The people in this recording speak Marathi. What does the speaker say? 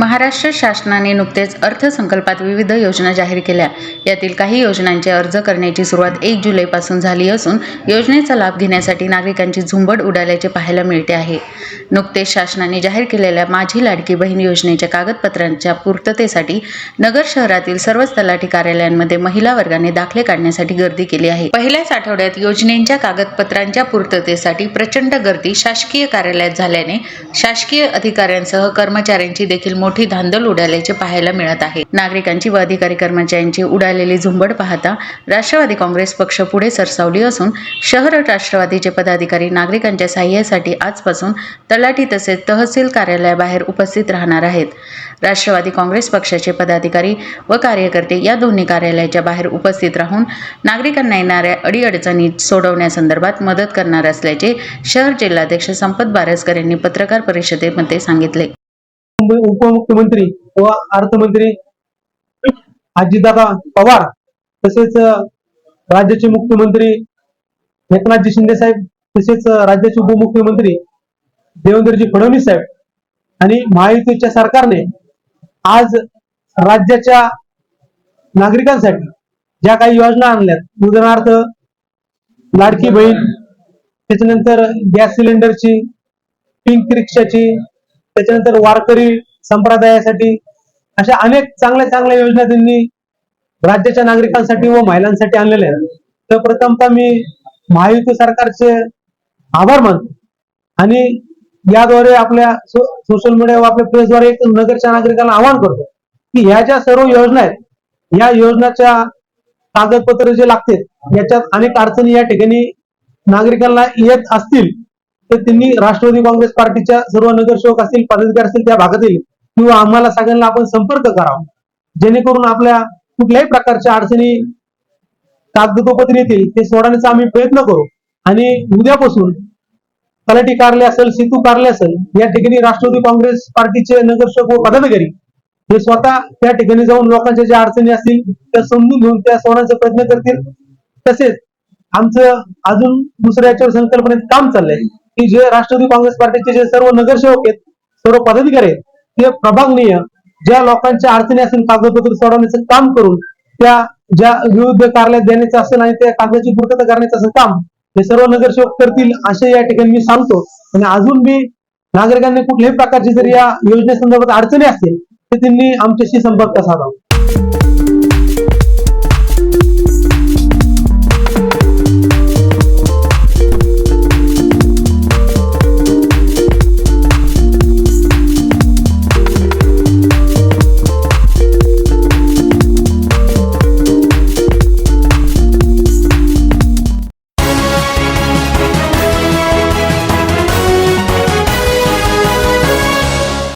महाराष्ट्र शासनाने नुकतेच अर्थसंकल्पात विविध योजना जाहीर केल्या. यातील काही योजनांचे अर्ज करण्याची सुरुवात एक जुलैपासून झाली असून योजनेचा लाभ घेण्यासाठी नागरिकांची झुंबड उडाल्याचे पाहायला मिळते आहे. नुकतेच शासनाने जाहीर केलेल्या माझी लाडकी बहीण योजनेच्या कागदपत्रांच्या पूर्ततेसाठी नगर शहरातील सर्वच तलाठी कार्यालयांमध्ये महिला वर्गाने दाखले काढण्यासाठी गर्दी केली आहे. पहिल्याच आठवड्यात योजनेच्या कागदपत्रांच्या पूर्ततेसाठी प्रचंड गर्दी शासकीय कार्यालयात झाल्याने शासकीय अधिकाऱ्यांसह कर्मचाऱ्यांची देखील मोठी मोठी धांदल उडाल्याचे पाहायला मिळत आहे. नागरिकांची व अधिकारी कर्मचाऱ्यांची उडालेली झुंबड पाहता राष्ट्रवादी काँग्रेस पक्ष पुढे सरसावली असून शहर राष्ट्रवादीचे पदाधिकारी नागरिकांच्या सहाय्यासाठी आजपासून तलाठी तसेच तहसील कार्यालयाबाहेर उपस्थित राहणार आहेत. राष्ट्रवादी काँग्रेस पक्षाचे पदाधिकारी व कार्यकर्ते या दोन्ही कार्यालयाच्या बाहेर उपस्थित राहून नागरिकांना येणाऱ्या अडीअडचणी सोडवण्यासंदर्भात मदत करणार असल्याचे शहर जिल्हाध्यक्ष संपत बारसकर यांनी पत्रकार परिषदेमध्ये सांगितले. उपमुख्यमंत्री व अर्थमंत्री अजितदादा पवार तसेच राज्याचे मुख्यमंत्री एकनाथजी शिंदे साहेब तसेच राज्याचे उपमुख्यमंत्री देवेंद्रजी फडणवीस साहेब आणि महायुतीच्या सरकारने आज राज्याच्या नागरिकांसाठी ज्या काही योजना आणल्यात उदाहरणार्थ लाडकी बहीण त्याच्यानंतर गॅस सिलेंडरची पिंक रिक्षाची त्याच्यानंतर वारकरी संप्रदायासाठी अशा अनेक चांगल्या चांगल्या योजना त्यांनी राज्याच्या नागरिकांसाठी व महिलांसाठी आणलेल्या आहेत. तर प्रथमतः मी महायुती सरकारचे आभार मानतो. आणि याद्वारे आपल्या सोशल मीडिया व आपल्या प्रेसद्वारे एक नगरच्या नागरिकांना आवाहन करतो की ह्या ज्या सर्व योजना आहेत या योजनाच्या कागदपत्र जे लागतील याच्यात अनेक अडचणी या ठिकाणी नागरिकांना येत असतील. तर त्यांनी राष्ट्रवादी काँग्रेस पार्टीच्या सर्व नगरसेवक असतील पदाधिकारी असतील त्या भागातील किंवा आम्हाला सगळ्यांना आपण संपर्क करावा. जेणेकरून आपल्या कुठल्याही प्रकारच्या अडचणी कागदोपत्री येतील ते सोडवण्याचा आम्ही प्रयत्न करू. आणि उद्यापासून तलाठी कार्यालय असेल सेतू कार्यालय असेल या ठिकाणी राष्ट्रवादी काँग्रेस पार्टीचे नगरसेवक व पदाधिकारी हे स्वतः त्या ठिकाणी जाऊन लोकांच्या ज्या अडचणी असतील त्या समजून घेऊन त्या सोडवण्याचा प्रयत्न करतील. तसेच आमचं अजून दुसऱ्या याच्यावर संकल्पनेत काम चाललंय. की जे राष्ट्रवादी काँग्रेस पार्टीचे जे सर्व नगरसेवक आहेत सर्व पदाधिकारी आहेत ते प्रभागनीय ज्या लोकांच्या अडचणी असतील कागदपत्र सोडवण्याचं काम करून त्या ज्या विविध कार्यालयात देण्याचं असेल आणि त्या कागदाची पूर्तता करण्याचं असेल काम हे सर्व नगरसेवक करतील असे या ठिकाणी मी सांगतो. आणि अजून मी नागरिकांनी कुठल्याही प्रकारची जर या योजनेसंदर्भात अडचणी असतील तर त्यांनी आमच्याशी संपर्क साधावा.